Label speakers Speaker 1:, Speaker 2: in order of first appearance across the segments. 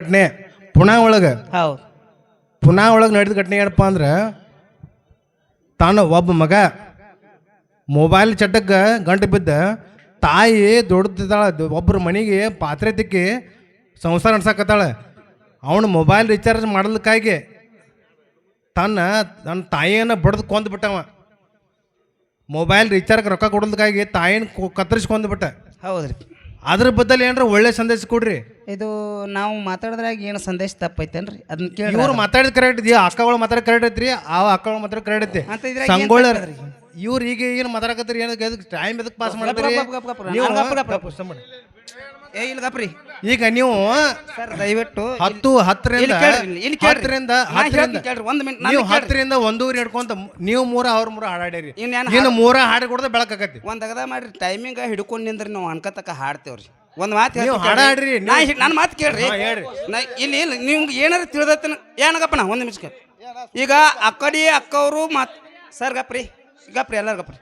Speaker 1: ಘಟನೆ ಪುಣಾ ಒಳಗೆ.
Speaker 2: ಹೌದು.
Speaker 1: ಪುನಾ ಒಳಗೆ ನಡೆದ ಘಟನೆ ಏನಪ್ಪ ಅಂದ್ರೆ ತಾನು ಒಬ್ಬ ಮಗ ಮೊಬೈಲ್ ಚಟಕ್ಕೆ ಗಂಟು ಬಿದ್ದ ತಾಯಿ ದುಡ್ದಿದ್ದಾಳೆ ಒಬ್ಬರ ಮನೆಗೆ ಪಾತ್ರೆ ತಿಕ್ಕಿ ಸಂಸಾರ ನಡ್ಸಕತ್ತಾಳೆ. ಅವನು ಮೊಬೈಲ್ ರೀಚಾರ್ಜ್ ಮಾಡಲಿಕ್ಕಾಗಿ ತನ್ನ ತನ್ನ ತಾಯಿಯನ್ನು ಬಡ್ದು ಕೊಂದ್ಬಿಟ್ಟವ ಮೊಬೈಲ್ ರಿಚಾರ್ಜ್ ರೊಕ್ಕ ಕೊಡೋದಕ್ಕಾಗಿ ತಾಯಿನ ಕತ್ತರಿಸಿ ಬಿಟ್ಟ.
Speaker 2: ಹೌದ್ರಿ.
Speaker 1: ಅದ್ರ ಬದಲು ಏನಾರ ಒಳ್ಳೆ ಸಂದೇಶ ಕೊಡ್ರಿ
Speaker 2: ಇದು ನಾವು ಮಾತಾಡಿದ್ರಾಗ ಏನು ಸಂದೇಶ ತಪ್ಪೈತೇನ್ರಿ ಅದನ್ನ ಕೇಳಿ
Speaker 1: ಇವ್ರು ಮಾತಾಡಿದ ಕರೆಕ್ಟ್ ಇದೆಯಾ ಅಕ್ಕಗಳು ಮಾತಾಡ ಕರೆಕ್ಟ್ ಐತ್ರಿ ಆ ಅಕ್ಕಗಳು ಮಾತಾಡ ಕರೆಕ್ಟ್ ಐತಿ
Speaker 2: ಅಂತ ಇದ್ರಾಗ ಏನ್
Speaker 1: ಸಂಗೊಳ್ಳ
Speaker 2: ತಪ್ಪದ್ರಿ?
Speaker 1: ಇವ್ರು ಈಗ ಏನು ಮಾತಾಡಕತ್ತೀರಿ ಏನಕ್ಕೆ ಟೈಮ್ ಎದಕ್ಕೆ ಪಾಸ್ ಮಾಡ್ತಾರೆ
Speaker 2: ಗಪ್ ಗಪ್ ಗಪ್ ಗಪ್.
Speaker 1: ನೀವು
Speaker 2: ನಾನು ಗಪ್ ಗಪ್ ಗಪ್.
Speaker 1: ಪುಸ್ತಕ ಮಾಡಿ.
Speaker 2: ಏ
Speaker 1: ಈಗ ನೀವು
Speaker 2: ಸರ್ ದಯವಿಟ್ಟು
Speaker 1: ಹತ್ತು ಹತ್ತರಿಂದ
Speaker 2: ಇಲ್ಲಿ ಕೇಳ್ರಿ ಇಲ್ಲಿ, ಕೇಳ್ರಿ.
Speaker 1: ಹತ್ತರಿಂದ
Speaker 2: ನಾ
Speaker 1: ಹತ್ತರಿಂದ
Speaker 2: ಹೇಳ್ತೀನಿ ಕೇಳ್ರಿ, ಒಂದ್ ಮಿನಿಟ್,
Speaker 1: ನೀವು
Speaker 2: ನಾನು ಕೇಳ್ರಿ.
Speaker 1: ಹತ್ತರಿಂದ ಒಂದೂವರೆ ಹಿಡ್ಕೊಂತ ನೀವು ಮೂರ ಅವ್ರ ಮೂರ ಹಾಡಾಡಿರಿ
Speaker 2: ಇನ್ನೇನ್
Speaker 1: ಇನ್ನು ಮೂರ ಹಾಡಿ ಕೊಡದ ಬೆಳಕಾಕತಿ
Speaker 2: ಒಂದ್ ಅಗದ ಮಾಡ್ರಿ ಟೈಮಿಂಗ್ ಹಿಡ್ಕೊಂಡು ನಿಂದ್ರಿ ನಾವು ಅನ್ಕತಕ್ಕ ಹಾಡ್ತೇವ್ರಿ. ಒಂದ್ ಮಾತು
Speaker 1: ನೀವು. ಹಾಡಾಡ್ರಿ,
Speaker 2: ನಾ
Speaker 1: ನೀವು-
Speaker 2: ನನ್ನ ಮಾತು ಕೇಳ್ರಿ.
Speaker 1: ಹಾ, ಹೇಳ್ರಿ.
Speaker 2: ನಾ ಇಲ್ಲಿ ಇಲ್ಲ ನಿಮ್ಗೆ ಏನಾರ ತಿಳಿದತ್ತನ ಏನಾಗಪ್ಪ ನಾ? ಒಂದು ನಿಮಿಷ ಕೇಳಿ ಈಗ ಅಕ್ಕಡಿ ಅಕ್ಕವರು ಮಾತ್ ಸರ್ ಗಪ್ರಿ ಗಪ್ರಿ ಎಲ್ಲಾರು ಗಪ್ರಿ.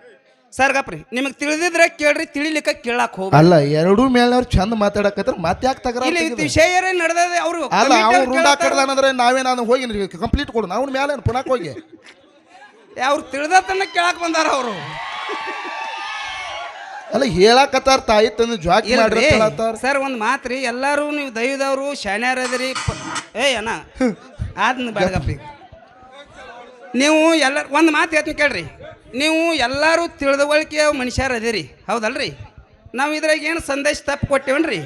Speaker 2: ಸರ್ ಗಪ್ರಿ ನಿಮಗೆ ತಿಳಿದಿದ್ರೆ ಕೇಳ್ರಿ ತಿಳಿಲಿಕ್ಕ ಕೇಳಕ್ ಹೋಗಲ್ಲ
Speaker 3: ಅಲ್ಲ ಎರಡೂ ಮೇಲ್ನವ್ರು ಚಂದ ಮಾತಾಡಕತ್ರ ಮತ್ತೆ ಯಾಕೆ ತಗರ
Speaker 2: ಇಲ್ಲಿ ಇದು ವಿಷಯ ಏನ್ ನಡೆದದೆ? ಅವರು
Speaker 3: ಅಲ್ಲ ಅವ್ನು ಕಡ್ದಾನಂದ್ರೆ ನಾವೇ ನಾನು ಹೋಗಿ ಕಂಪ್ಲೀಟ್ ಕೊಡೋಣ ಅವ್ರ ಮೇಲೆ ಪುನಃ ಹೋಗಿ?
Speaker 2: ಅವ್ರು ತಿಳಿದತನ ಕೇಳಕ್ ಬಂದಾರ ಅವರು.
Speaker 3: ಅಲ್ಲ ಹೇಳಕತ್ತಾರ ತಾಯಿ ತಂದು ಜಾಕ್ ಮಾಡ್ರಿ
Speaker 2: ಸರ್ ಒಂದು ಮಾತ್ರಿ ಎಲ್ಲರೂ ನೀವು ದೈವದವರು ಪ- ಏ ಅಣ್ಣ ಅದನ್ನ ಬೆಳಗಪ್ಪ ನೀವು ಎಲ್ಲ ಒಂದು ಮಾತು ಹೇಳ್ತೀನಿ ಕೇಳ್ರಿ. ನೀವು ಎಲ್ಲರೂ ತಿಳಿದವಳಿಕೆ ಮನುಷ್ಯರು ಅದಿರಿ. ಹೌದಲ್ರಿ? ನಾವು ಇದ್ರಾಗ ಏನು ಸಂದೇಶ ತಪ್ಪು ಕೊಟ್ಟೇವನ್ರಿ?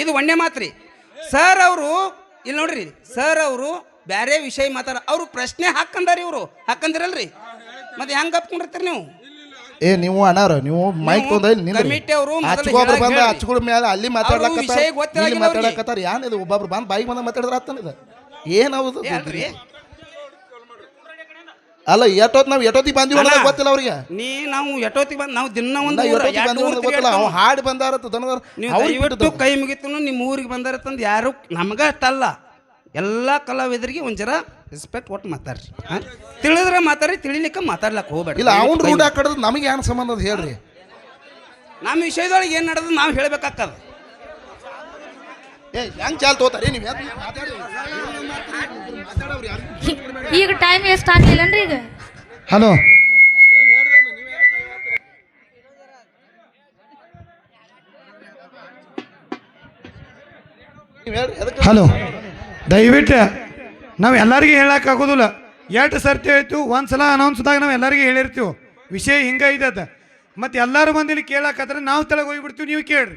Speaker 2: ಇದು ಒಂದೇ ಮಾತ್ರಿ ಸರ್ ಅವರು ಇಲ್ಲಿ ನೋಡ್ರಿ ಸರ್ ಅವರು ಬೇರೆ ವಿಷಯ ಮಾತಾಡ ಅವರು ಪ್ರಶ್ನೆ ಹಾಕಂದಾರಿ ಇವರು. ಹಾಕಂದಿರಲ್ರಿ? ಮತ್ತೆ ಹೆಂಗೆ ಅಪ್ಕೊಂಡಿರ್ತೀರಿ ನೀವು?
Speaker 3: ಏ ನೀವು ಅಣ್ಣಾರ ನೀವು ಮೈಕ್
Speaker 2: ಕಮಿಟಿ ಅವ್ರು
Speaker 3: ಹಚ್ಕೊಬ್ರು ಬಂದ. ಹಚ್ಕೊಳ ಮೇಲೆ ಅಲ್ಲಿ ಮಾತಾಡ್ಲಕತ್ತಾರ ಇಲ್ಲಿ. ಮಾತಾಡಕತ್ತಾರ ಏನ್ ಇದು ಒಬ್ಬೊಬ್ರು ಬಂದು ಬಾಯಿಗೆ ಬಂದ ಮಾತಾಡಿದ್ರ ಆತನಿದ ಏನದು
Speaker 2: ಏ ಅಲ್ರಿ.
Speaker 3: ಅಲ್ಲ ಎಷ್ಟೊತ್ ನಾವು ಎಷ್ಟೊತ್ತಿಗೆ ಬಂದಿವಿ ಅನ್ನೋದು. ಗೊತ್ತಿಲ್ಲ ಅವ್ರಿಗೆ.
Speaker 2: ನೀ ನಾವು ಎಟೋತಿ ಬಂದ್ ನಾವು ದಿನ ಒಂದು ಊರ,
Speaker 3: ಎಷ್ಟೊತ್ತಿಗೆ
Speaker 2: ಎರಡು
Speaker 3: ಬಂದಿವಿ
Speaker 2: ಊರು
Speaker 3: ಅನ್ನೋದು ಗೊತ್ತಿಲ್ಲ. ಅವ್
Speaker 2: ತಿರ್ಗಾಡ್ತಾವ.
Speaker 3: ಹಾಡಿ ಬಂದಾರ ದನದಾರ
Speaker 2: ನೀವು ದಯವಿಟ್ಟು ಕೈ ಮುಗಿತು ನಿಮ್ಮ ಊರಿಗೆ ಬಂದಾರ ತಂದು ಯಾರು ನಮ್ಗ ಅಷ್ಟಲ್ಲ. ಎಲ್ಲ ಕಲಾವಿದರಿಗೆ ಒಂಚರ ರೆಸ್ಪೆಕ್ಟ್ ಕೊಟ್ಟು ಮಾತಾಡ್ರಿ. ಹಾ? ತಿಳಿದ್ರೆ ಮಾತಾಡ್ರಿ ತಿಳಿಲಿಕ್ಕೆ ಮಾತಾಡ್ಲಕ್ ಹೋಗ್ಬೇಡ
Speaker 3: ಇಲ್ಲ ಅವ್ನ ರೂಢ ಕಡದ್ ನಮಗೆ ಏನು ಸಂಬಂಧ ಅದ ಹೇಳ್ರಿ.
Speaker 2: ನಮ್ಮ ವಿಷಯದೊಳಗೆ ಏನು ನಡೆದು ನಾವು ಹೇಳ್ಬೇಕಾಗ್ತದ.
Speaker 3: ಏ ಹೆಂಗ್ ಚಾಲ್ ತೋತಾರಿ ನೀವು?
Speaker 4: ಈಗ ಟೈಮ್ ಎಷ್ಟು ಆಗ್ಲಿಲ್ಲನ್ರಿ ಈಗ.
Speaker 3: ಹಲೋ.
Speaker 5: ಹಲೋ. ದಯವಿಟ್ಟು ನಾವು ಎಲ್ಲರಿಗೂ ಹೇಳಕ್ಕಾಗೋದಿಲ್ಲ ಎಷ್ಟು ಸರ್ತಿ ಆಯ್ತು ಒಂದು ಸಲ ಅನೌನ್ಸ್ದಾಗ ನಾವು ಎಲ್ಲರಿಗೂ ಹೇಳಿರ್ತೀವಿ. ವಿಷಯ ಹಿಂಗೆ ಐತದ ಮತ್ತು ಎಲ್ಲರೂ ಬಂದು ಇಲ್ಲಿ ಕೇಳಕ್ಕಾದ್ರೆ ನಾವು ತೆಳಗೆ ಹೋಗಿಬಿಡ್ತೀವಿ, ನೀವು ಕೇಳ್ರಿ.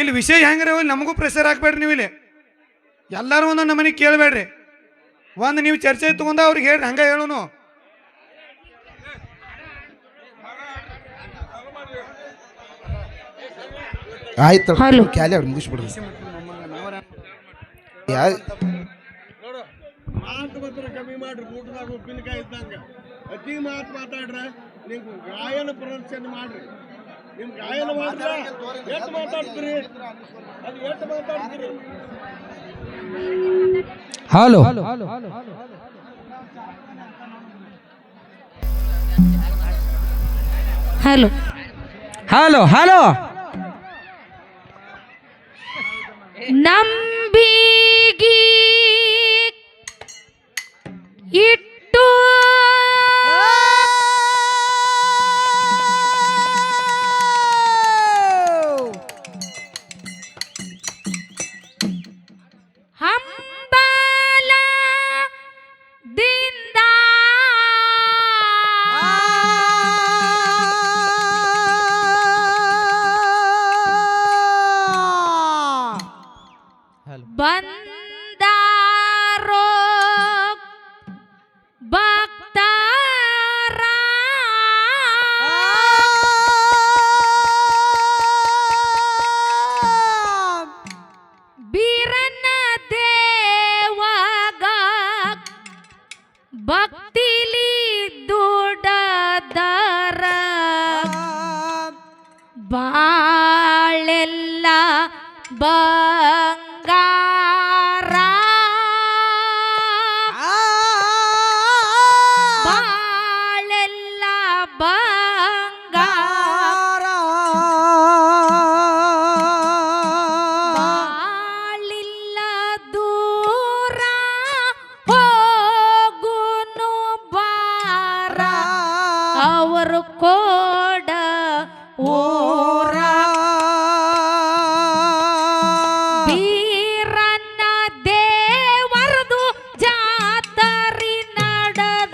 Speaker 5: ಇಲ್ಲಿ ವಿಷಯ ಹೆಂಗ್ರಿ ಹೋಗಿ ನಮಗೂ ಪ್ರೆಷರ್ ಹಾಕ್ಬೇಡ್ರಿ ನೀವು ಇಲ್ಲಿ ಎಲ್ಲರೂ ಒಂದೊಂದು ನಮ್ಮನೆ ಕೇಳಬೇಡ್ರಿ. ಒಂದು ನೀವು ಚರ್ಚೆ ತಗೊಂಡ ಅವ್ರಿಗೆ ಹೇಳ್ರಿ ಹಂಗೆ ಹೇಳೋನು.
Speaker 3: ಆಯ್ತು. ಕ್ಯಾಲಿ ಅವ್ರು ಮುಗಿಸ್ಬಿಡ್ರಿ. ಯಾ
Speaker 6: ಮಾತು ಮಾತ್ರ ಕಮ್ಮಿ ಮಾಡ್ರಿ ಊಟದಾಗ ಉಪ್ಪಿನಕಾಯಿ ಇದ್ದಂಗ. ಅತಿ ಮಾತು ಮಾತಾಡ್ರ ನೀವು ಗಾಯನ ಪ್ರದರ್ಶನ ಮಾಡ್ರಿ. ನಿಮ್ ಗಾಯನ ಮಾಡ್ರಿ ಎಷ್ಟು ಮಾತಾಡ್ತೀರಿ? ಅದು ಎಷ್ಟು ಮಾತಾಡ್ತೀರಿ?
Speaker 7: ಹಲೋ
Speaker 4: ಹಲೋ
Speaker 7: ಹಲೋ ಹಲೋ
Speaker 4: ನಂಬಿಗಿ ಬಂದಾರೋ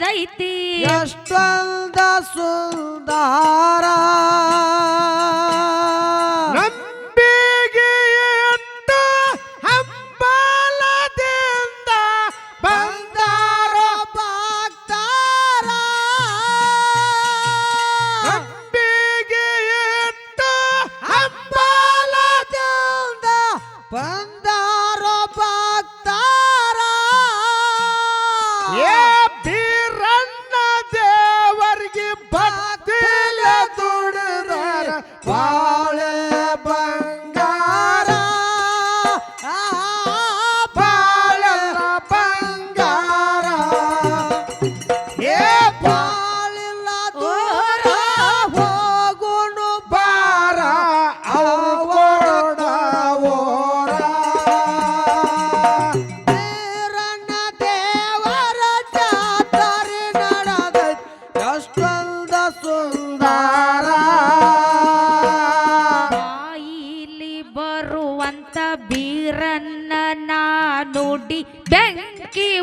Speaker 4: ಎಷ್ಟೈತಿ
Speaker 8: ಎಷ್ಟೊಂದ ಸುಂದಾರ.
Speaker 4: 와.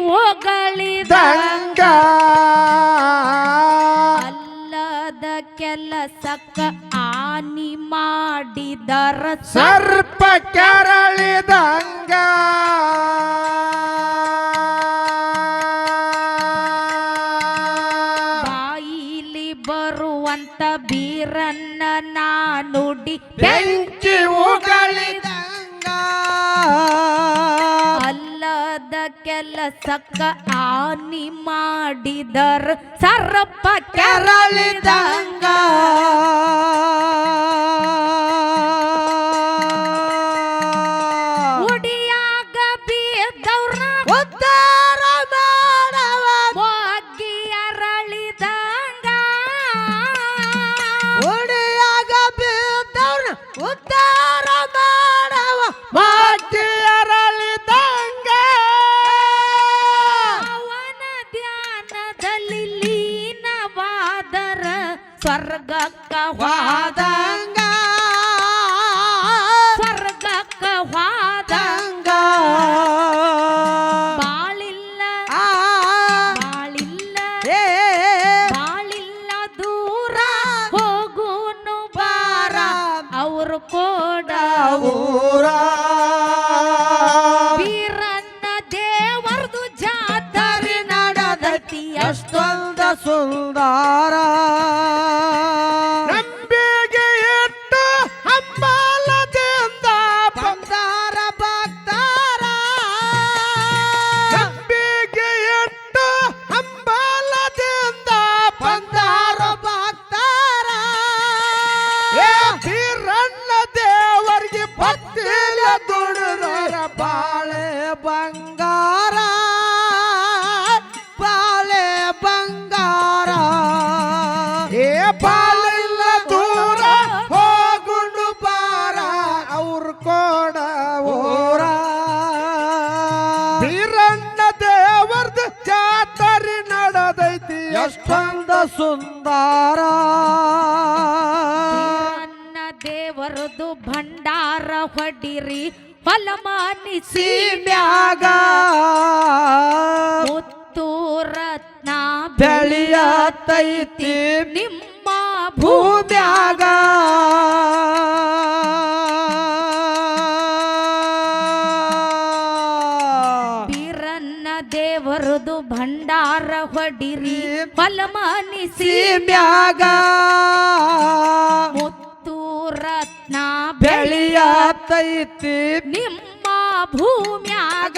Speaker 8: ಹೋಗಳಿದಂಗ
Speaker 4: ಅಲ್ಲದ ಕೆಲಸಕ್ಕ ಆನಿ ಮಾಡಿದರ
Speaker 8: ಸರ್ಪ ಕೆರಳಿದಂಗ
Speaker 4: ಬಾಯಿಲಿ ಬರುವಂತ ಬೀರನ್ನ ನಾನುಡಿ
Speaker 8: ಬೆಂಕಿ
Speaker 4: ಕೆಲಸಕ್ಕ ಆನಿ ಮಾಡಿದರ ಸರ್ಪ
Speaker 8: ಕೆರಳಿದಂಗ. ಎಷ್ಟೊಂದ ಸುಂದರ.
Speaker 1: ನಂಬಿಗೆ ಇಟ್ಟು ಹಂಬಲದಿಂದ
Speaker 8: ಬಂದಾರ ಭಕ್ತಾರ
Speaker 1: ನಂಬಿಗೆ ಇಟ್ಟು ಹಂಬಲದಿಂದ
Speaker 8: ಬಂದಾರ ಭಕ್ತಾರ
Speaker 1: ಏ ಬೀರಣ್ಣ ದೇವರಿಗೆ ಭಕ್ತಿಲ ದುಡಿದರ
Speaker 8: ಬಾಳೆ ಬಂಗಾರ. ಸುಂದರ.
Speaker 4: ಅನ್ನ ದೇವರದು ಭಂಡಾರ ಹೊಡಿರಿ ಫಲಮಾನಿಸಿ
Speaker 8: ಮ್ಯಾಗ.
Speaker 4: ಮುತ್ತು ರತ್ನ
Speaker 8: ಬೆಳೆಯತೈತಿ
Speaker 4: ನಿಮ್ಮ
Speaker 8: ಭೂಮ್ಯಾಗ.
Speaker 4: ಅಕ್ಕಿ
Speaker 8: ಮ್ಯಾಗ
Speaker 4: ಮುತ್ತು ರತ್ನ
Speaker 8: ಬೆಳೆಯತೈತಿ.
Speaker 4: ನಿಮ್ಮ ಭೂಮ್ಯಾಗ.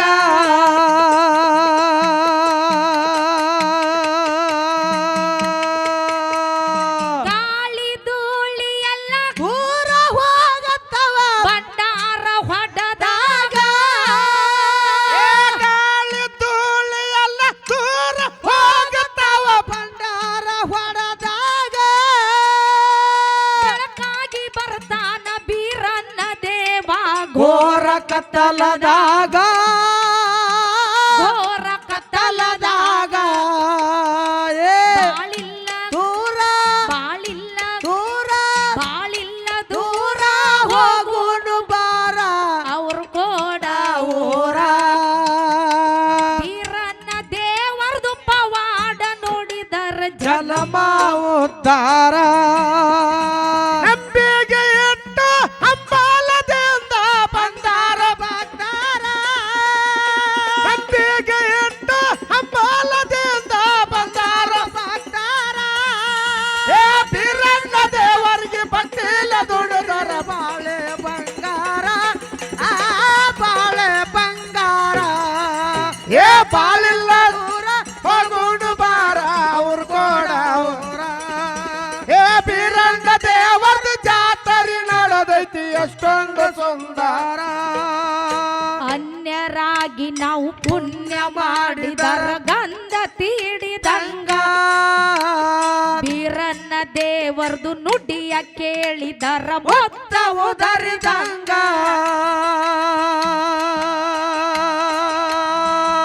Speaker 4: ದೇವರದು ನುಡಿಯ ಕೇಳಿದರ ಮೊತ್ತ
Speaker 8: ಉದರಿದಂಗ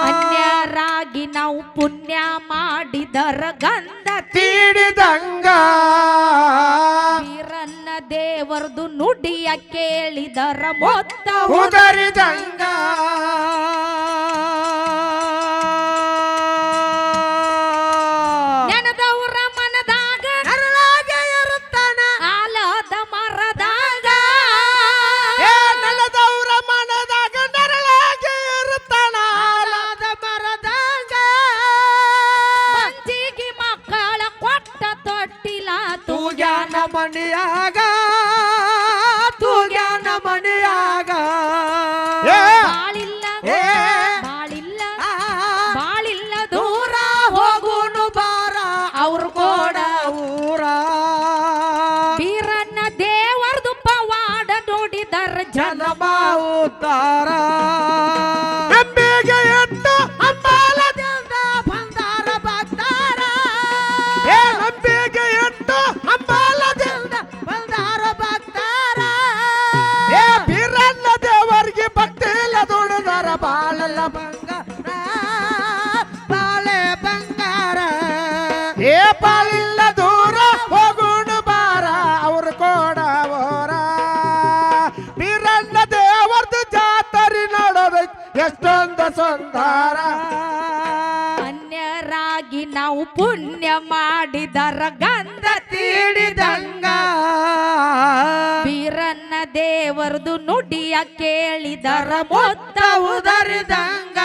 Speaker 4: ಅನ್ಯರಾಗಿ ನಾವು ಪುಣ್ಯ ಮಾಡಿದರ ಗಂಧ
Speaker 8: ತೀಡಿದಂಗ
Speaker 4: ವೀರನ್ನ ದೇವರದು ನುಡಿಯ ಕೇಳಿದರ ಮೊತ್ತ
Speaker 8: ಉದರಿದಂಗ மணியாக
Speaker 4: ಅನ್ಯರಾಗಿ ನಾವು ಪುಣ್ಯ ಮಾಡಿದರ ಗಂಧ
Speaker 8: ತೀಡಿದಂಗ
Speaker 4: ವೀರನ್ನ ದೇವರದು ನುಡಿಯ ಕೇಳಿದರ
Speaker 8: ಮೊತ್ತ ಉದರಿದಂಗ.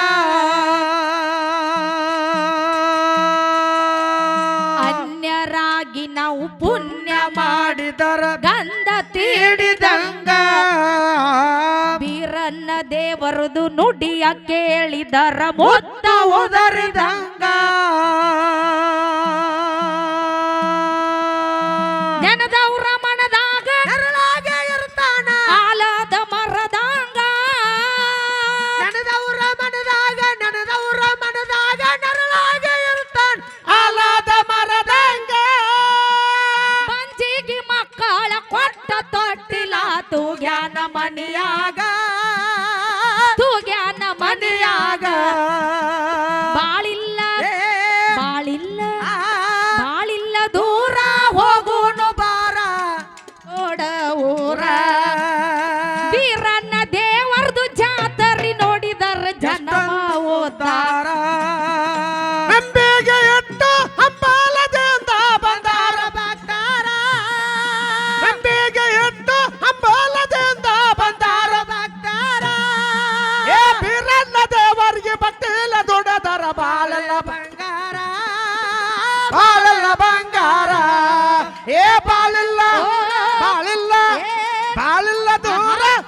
Speaker 4: ಅನ್ಯರಾಗಿ ನಾವು ಪುಣ್ಯ
Speaker 8: ಮಾಡಿದರ
Speaker 4: ಗಂಧ
Speaker 8: ತೀಡಿದಂಗ
Speaker 4: ಬೀರನ್ನ ದೇವರದು ನುಡಿಯ ಕೇಳಿದರ ಮೊತ್ತ
Speaker 8: ಉದರಿದಂಗ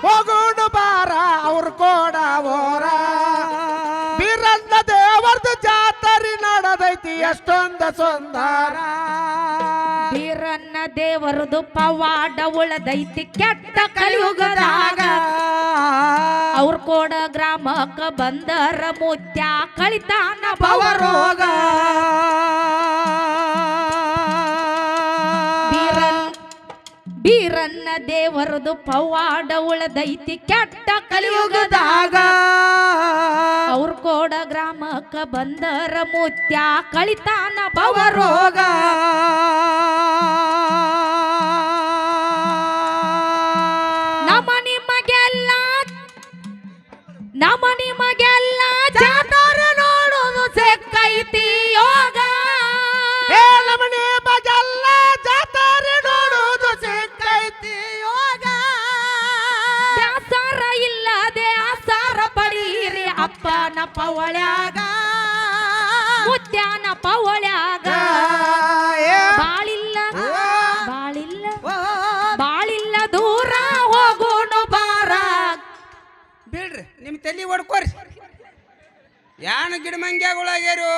Speaker 8: ಹೋಗೋಣ ಬಾರ, ಅವ್ರ ಕೋಡ ಓರ ಬೀರಣ್ಣ ದೇವರ್ದು ಜಾತರಿ ನೋಡದೈತಿ, ಎಷ್ಟೊಂದ ಸುಂದರ.
Speaker 4: ಬೀರನ್ನ ದೇವರದು ಪವಾಡ ಉಳದೈತಿ, ಕೆಟ್ಟ ಕಲಿಯುಗದಾಗ. ಅವ್ರ ಕೋಡ ಗ್ರಾಮಕ್ಕ ಬಂದರ ಮುತ್ಯ ಕಳಿತಾನ
Speaker 8: ಪವರೋಗ.
Speaker 4: ಬೀರನ್ನ ದೇವರದು ಪವಾಡ ಉಳದೈತಿ ಕೆಟ್ಟ ಕಲಿಯುಗದಾಗ ಅವ್ರ ಕೋಡ ಗ್ರಾಮಕ್ಕ ಬಂದರ ಮುತ್ಯ ಕಳಿತಾನ ಪವರೋ
Speaker 8: ಪವರೋಗ
Speaker 4: ನಮ್ಮ ನಿಮಗೆಲ್ಲ ನಮ್ಮ ನಿಮಗೆಲ್ಲ ಪವಳ್ಯಾಗ. ಮುತ್ಯಾನ ಪವಳ್ಯಾಗ. ಬಾಳಿಲ್ಲ. ಬಾಳಿಲ್ಲ ಬಾಳಿಲ್ಲ ದೂರ ಹೋಗೋಣ ಬಾರ.
Speaker 2: ಬಿಡ್ರಿ ನಿಮ್ಮ ತಲೆ ಹೊಡ್ಕೋರಿ ಯಾನು ಗಿಡ ಮಂಗ್ಯಾಗಳಾಗ್ಯಾರು?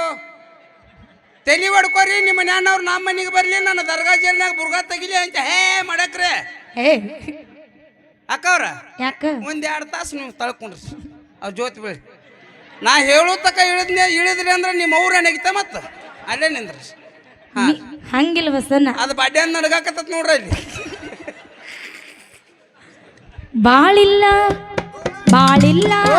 Speaker 2: ತಲೆ ಹೊಡ್ಕೋರಿ ನಿಮ್ಮ ನ್ಯಾನವ್ರು ನಮ್ಮ ಮನೆಗೆ ಬರಲಿ ನನ್ನ ದರ್ಗಾ ಜೇಲ್ನಾಗ ಬುರ್ಗಾ ತೆಗಿಲಿ ಅಂತ ಹೇ ಮಾಡಕ್ರೆ. ಅಕ್ಕವ್ರ
Speaker 4: ಯಾಕ?
Speaker 2: ಒಂದ್ ಎರಡು ತಾಸು ನೀವು ತಳ್ಕೊಂಡ್ರಿ. ಅವ್ರ ಜೋತ್ ಬೀಳಿ ನಾ ಹೇಳೋ ತಕ ಇಳಿದ್ನೆ ಇಳಿದ್ರಿ ಅಂದ್ರೆ ನಿಮ್ಮ ಅವ್ರ ಏನಾಗಿತ್ತ ಮತ್ತೆ? ಅಲ್ಲೇ ನಿಂದ್ರಿ. ಹಾ.
Speaker 9: ಹಂಗಿಲ್ಲ ಬಸಣ್ಣ
Speaker 2: ಅದು ಬಡ್ಡೆ ನಡ್ಗಾಕತ್ತ ನೋಡ್ರಿ ಅಲ್ಲಿ.
Speaker 9: ಬಾಳಿಲ್ಲ ಬಾಳಿಲ್ಲ. ಓ!